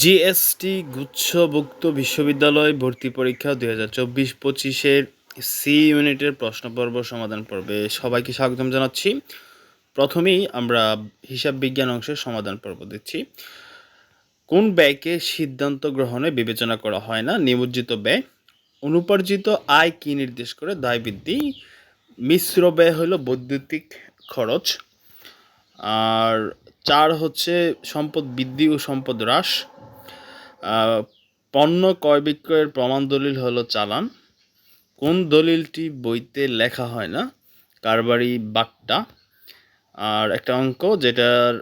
GST গুচ্ছভুক্ত বিশ্ববিদ্যালয় ভর্তি পরীক্ষা দুই হাজার চব্বিশ পঁচিশের সি ইউনিটের প্রশ্নপর্ব সমাধান পর্বে সবাইকে স্বাগতম জানাচ্ছি। প্রথমেই আমরা হিসাব বিজ্ঞান অংশের সমাধান পর্ব দিচ্ছি কোন ব্যয়কে সিদ্ধান্ত গ্রহণে বিবেচনা করা হয় না? নিমজ্জিত ব্যয়, অনুপার্জিত আয় কি নির্দেশ করে? দায় বৃদ্ধি, মিশ্র ব্যয় হলো বৈদ্যুতিক খরচ। আর চার হচ্ছে সম্পদ বৃদ্ধি ও সম্পদ হ্রাস। পণ্য ক্রয় বিক্রয়ের প্রমাণ দলিল হলো চালান। কোন দলিলটি বইতে লেখা হয় না? কারবারি বাট্টা আর একটা অঙ্ক, যেটার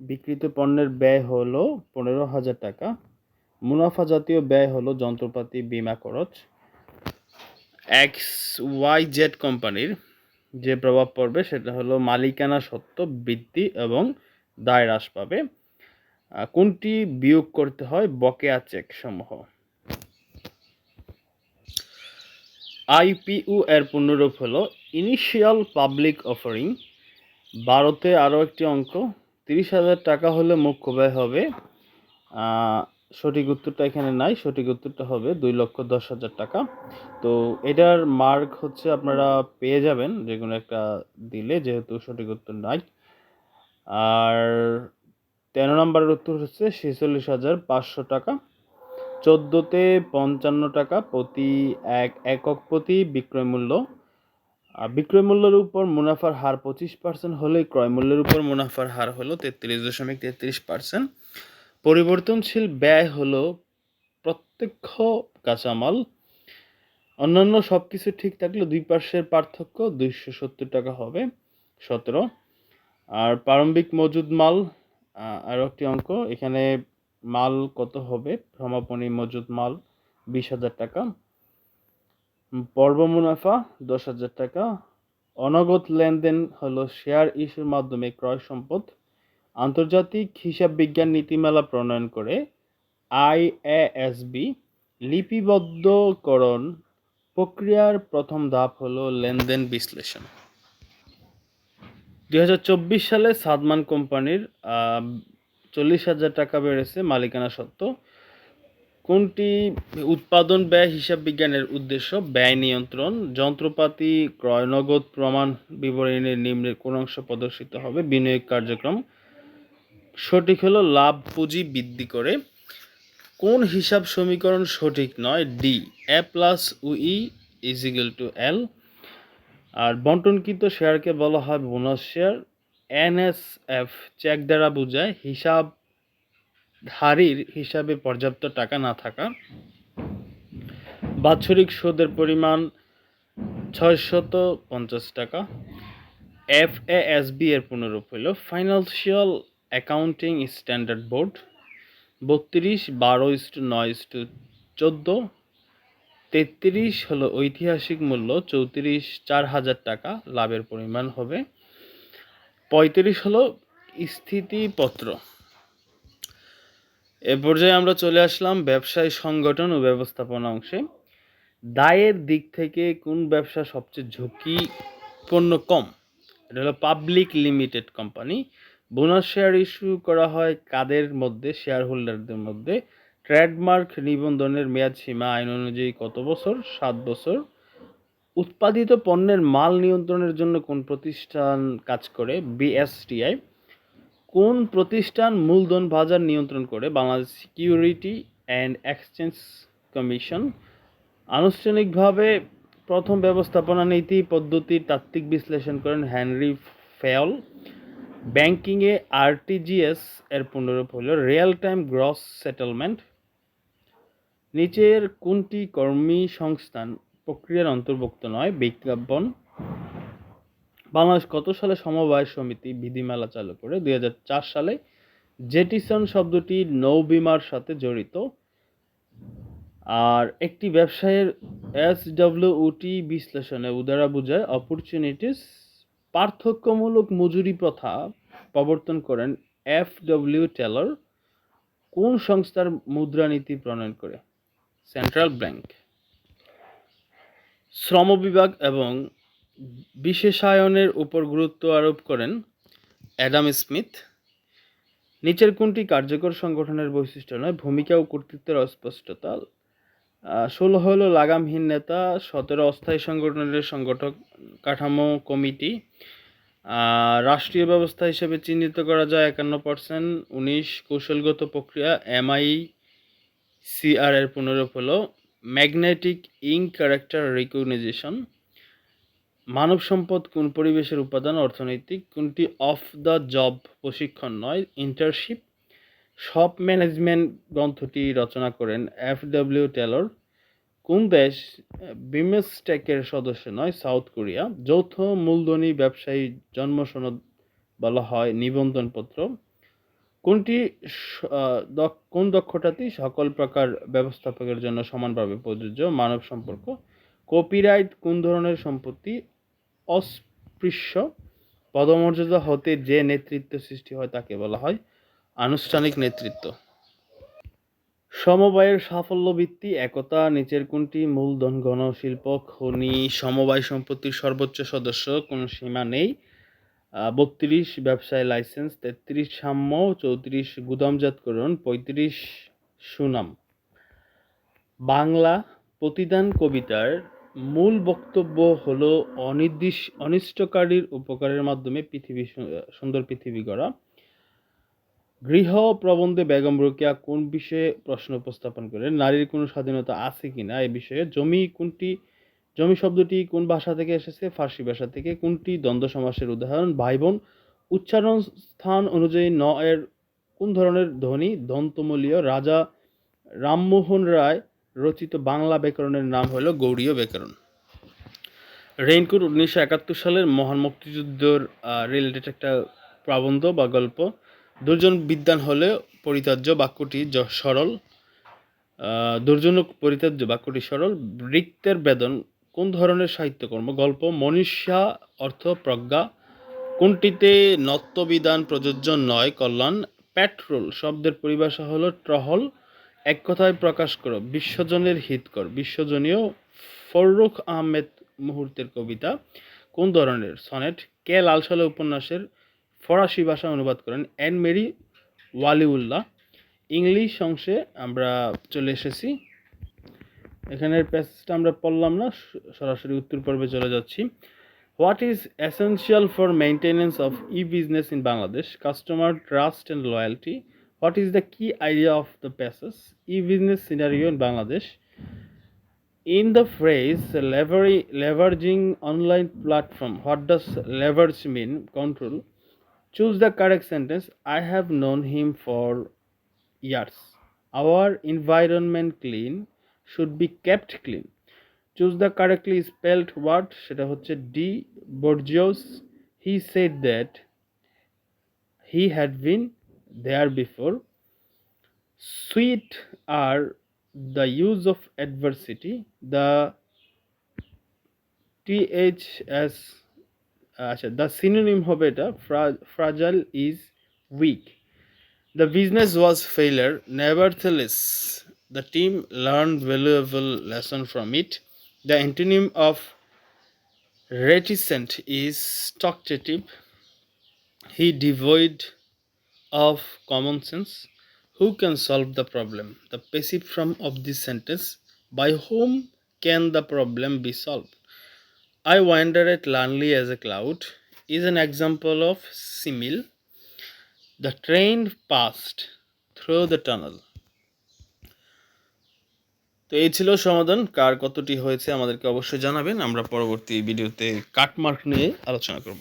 বিক্রিত পণ্যের ব্যয় হলো পনেরো হাজার টাকা। মুনাফা জাতীয় ব্যয় হলো যন্ত্রপাতি, বীমা খরচ। এক্স ওয়াই জেড কোম্পানির যে প্রভাব পড়বে, সেটা হলো মালিকানা সত্ত্ব বৃদ্ধি এবং দায় হ্রাস পাবে। কোনটি বিয়োগ করতে হয়? বকেয়া চেক সমূহ। আইপিইউ এর পূর্ণরূপ হলো ইনিশিয়াল পাবলিক অফারিং ভারতে আরও একটি অঙ্ক। তিরিশ হাজার টাকা হলে মুখ্য ব্যয় হবে। সঠিক উত্তরটা এখানে নাই। সঠিক উত্তরটা হবে দুই লক্ষ দশ হাজার টাকা। তো এটার মার্ক হচ্ছে আপনারা পেয়ে যাবেন যে কোনো একটা দিলে, যেহেতু সঠিক উত্তর নাই। আর তেরো নম্বরের উত্তর হচ্ছে ছেচল্লিশ হাজার পাঁচশো টাকা। চোদ্দোতে পঞ্চান্ন টাকা প্রতি এক একক প্রতি বিক্রয় মূল্য। বিক্রয় মূল্যের উপর মুনাফার হার পঁচিশ পার্সেন্ট হলে ক্রয় মূল্যের উপর মুনাফার হার হলো তেত্রিশ দশমিক তেত্রিশ পার্সেন্ট পরিবর্তনশীল ব্যয় হলো প্রত্যক্ষ কাঁচামাল। অন্যান্য সব কিছু ঠিক থাকলে দুই পার্শ্বের পার্থক্য দুইশো সত্তর টাকা হবে, সতেরো। আর প্রারম্ভিক মজুদ মাল আরও একটি অঙ্ক, এখানে মাল কত হবে? সমাপনী মজুদ মাল বিশ হাজার টাকা পর্ব মুনাফা দশ হাজার টাকা, অনগত লেনদেন হলো শেয়ার ইস্যুর মাধ্যমে ক্রয় সম্পদ, আন্তর্জাতিক হিসাব বিজ্ঞান নীতিমালা প্রণয়ন করে আইএএসবি লিপিবদ্ধকরণ প্রক্রিয়ার প্রথম ধাপ হলো লেনদেন বিশ্লেষণ। দুই হাজার চব্বিশ সালে সাদমান কোম্পানির চল্লিশ হাজার টাকা বেড়েছে মালিকানা সত্ত্ব কোনটি উৎপাদন ব্যয় হিসাব বিজ্ঞানের উদ্দেশ্য? ব্যয় নিয়ন্ত্রণ, যন্ত্রপাতি, ক্রয় নগদ প্রমাণ বিবরণীর নিম্নের কোন অংশ প্রদর্শিত হবে? বিনিয়োগ কার্যক্রম। সঠিক হলো লাভ পুঁজি বৃদ্ধি করে। কোন হিসাব সমীকরণ সঠিক নয়? D, A plus E equal to L. আর বন্টনকৃত শেয়ারকে বলা হয় বোনাস শেয়ার। এনএসএফ চেক দ্বারা বোঝায় হিসাব ধারীর হিসাবে পর্যাপ্ত টাকা না থাকা। বাৎসরিক সুদের পরিমাণ ছয়শত পঞ্চাশ টাকা। এফ এ এস বি এর পুনরূপ হইল ফাইন্যান্সিয়াল অ্যাকাউন্টিং স্ট্যান্ডার্ড বোর্ড। বত্রিশ, বারো ইস্টু নয় ইস্টু চোদ্দ তেত্রিশ হলো ঐতিহাসিক মূল্য, চৌত্রিশ, চার হাজার টাকা লাভের পরিমাণ হবে। পঁয়ত্রিশ হলো স্থিতিপত্র। এ পর্যায়ে আমরা চলে আসলাম ব্যবসায় সংগঠন ও ব্যবস্থাপনা অংশে। দায়ের দিক থেকে কোন ব্যবসা সবচেয়ে ঝুঁকিপূর্ণ কম? এটা হলো public limited company. Bonus share issue করা হয় কাদের মধ্যে? শেয়ার হোল্ডারদের মধ্যে। ট্রেডমার্ক নিবন্ধনের মেয়াদ সীমা আইন অনুযায়ী কত বছর? সাত বছর। উৎপাদিত পণ্যের মাল নিয়ন্ত্রণের জন্য কোন প্রতিষ্ঠান কাজ করে? বিএসটিআই। কোন প্রতিষ্ঠান মূলধন বাজার নিয়ন্ত্রণ করে? Bangladesh security and exchange commission. আনুষ্ঠানিকভাবে প্রথম ব্যবস্থাপনা নীতি পদ্ধতির তাত্ত্বিক বিশ্লেষণ করেন হেনরি ফেল। ব্যাংকিংয়ে আরটিজিএস এর পুনরূপ হল রিয়েল টাইম গ্রস সেটেলমেন্ট। নিচের কোনটি কর্মী সংস্থান প্রক্রিয়ার অন্তর্ভুক্ত নয়, বিজ্ঞাপন। বাংলাদেশ কত সালে সমবায় সমিতি বিধিমালা চালু করে? দুই হাজার চার সালে জেটিসন শব্দটি নৌবিমার সাথে জড়িত। আর একটি ব্যবসায়ের এস ডব্লিউটি বিশ্লেষণে উদারা বোঝায়, অপরচুনিটিস পার্থক্যমূলক মজুরি প্রথা প্রবর্তন করেন এফ ডব্লিউ টেলর। কোন সংস্থার মুদ্রানীতি প্রণয়ন করে? Central bank. শ্রম বিভাগ এবং বিশেষায়নের উপর গুরুত্ব আরোপ করেন অ্যাডাম স্মিথ। নিচের কোনটি কার্যকর সংগঠনের বৈশিষ্ট্য নয়? ভূমিকা ও কর্তৃত্বের অস্পষ্টতা। ষোলো হলো লাগামহীন নেতা, সতেরো অস্থায়ী সংগঠনের সংগঠক কাঠামো কমিটি। রাষ্ট্রীয় ব্যবস্থা হিসেবে চিহ্নিত করা যায় একান্ন পার্সেন্ট। উনিশ, কৌশলগত প্রক্রিয়া, এমআই সিআর এর পুনরূপ হলো ম্যাগনেটিক ইঙ্ক ক্যারেক্টার রিকগনাইজেশন মানব সম্পদ কোন পরিবেশের উপাদান অর্থনৈতিক, কোনটি অফ দ্য জব প্রশিক্ষণ নয়, ইন্টার্নশিপ। সব ম্যানেজমেন্ট গ্রন্থটি রচনা করেন এফ ডব্লিউ টেলর। কোন দেশ, বিমেস্টেকের সদস্য নয়, সাউথ কোরিয়া। যৌথ মূলধনী ব্যবসায়ী জন্ম সনদ বলা হয় নিবন্ধনপত্র। কোনটি কোন দক্ষতাটি সকল প্রকার ব্যবস্থাপকের জন্য সমানভাবে প্রযোজ্য? মানব সম্পর্ক। কপিরাইট কোন ধরনের সম্পত্তি? অস্পৃশ্য। পদমর্যাদা হতে যে নেতৃত্ব সৃষ্টি হয় তাকে বলা হয় আনুষ্ঠানিক নেতৃত্ব। সমবায়ের সাফল্য ভিত্তি একতা। নিচের কোনটি? মূলধন ঘন শিল্প খনি। সমবায় সম্পত্তির সর্বোচ্চ সদস্য। কোনো সীমা নেই। বত্রিশ ব্যবসায় লাইসেন্স তেত্রিশ সাম্য, চৌত্রিশ গুদামজাতকরণ, পঁয়ত্রিশ সুনাম। বাংলা প্রতিদান কবিতার মূল বক্তব্য হলো অনির্দিষ্ট অনিষ্টকারীর উপকারের মাধ্যমে পৃথিবী সুন্দর পৃথিবী গড়া। গৃহ প্রবন্ধে বেগম রোকেয়া কোন বিষয়ে প্রশ্ন উপস্থাপন করেন? নারীর কোনো স্বাধীনতা আছে কিনা? এ বিষয়ে জমি কোনটি জমি শব্দটি কোন ভাষা থেকে এসেছে? ফার্সি ভাষা থেকে। কোনটি দ্বন্দ্ব সমাসের উদাহরণ? ভাই বোন উচ্চারণ স্থান অনুযায়ী ন এর কোন ধরনের ধ্বনি? দন্তমূলীয় রাজা রামমোহন রায় রচিত বাংলা ব্যাকরণের নাম হলো গৌড়ীয় ব্যাকরণ। রেইনকোট উনিশশো একাত্তর সালের মহান মুক্তিযুদ্ধের রিলেটেড একটা প্রাবন্ধ বা গল্প। দুর্জন বিদ্যান হলে পরিত্যাজ্য বাক্যটি সরল। আহ, দুর্জন পরিত্যাজ্য বাক্যটি সরল। বৃত্তের বেদন কোন ধরনের সাহিত্যকর্ম? গল্প, মনীষা, অর্থ, প্রজ্ঞা। কোনটিতে নত্যবিধান প্রযোজ্য নয়, কল্যাণ? প্যাট্রোল শব্দের পরিভাষা হলো ট্রহল। এক কথায় প্রকাশ করো, বিশ্বজনের হিতকর বিশ্বজনীয় ফররুখ আহমেদ মুহূর্তের কবিতা। কোন ধরনের? সনেট কে লালসালে উপন্যাসের ফরাসি ভাষা অনুবাদ করেন অ্যান মেরি ওয়ালিউল্লাহ। ইংলিশ অংশে আমরা চলে এসেছি। এখানের প্যাসেজটা আমরা পড়লাম না সরাসরি উত্তর পর্বে চলে যাচ্ছি। What is essential for maintenance of e business in Bangladesh customer trust and loyalty what is the key idea of the passes e business scenario in Bangladesh in the phrase লেভারি leveraging online platform what does leverage mean control choose the correct sentence I have known him for years our environment clean should be kept clean. Choose the correctly spelled word. সেটা হচ্ছে D. Borgios. He said that he had been there before. Sweet are the use of adversity. The THS আচ্ছা the synonym হবে এটা fra- fragile is weak. The business was failure. Nevertheless, the team learned valuable lesson from it. The antonym of reticent is talkative. He devoid of common sense. Who can solve the problem? The passive form of this sentence by whom can the problem be solved? I wander at lonely as a cloud is an example of simile. The train passed through the tunnel. তো এই ছিল সমাধান, কার কতটি হয়েছে আমাদেরকে অবশ্যই জানাবেন। আমরা পরবর্তী ভিডিওতে কাটমার্ক নিয়ে আলোচনা করব।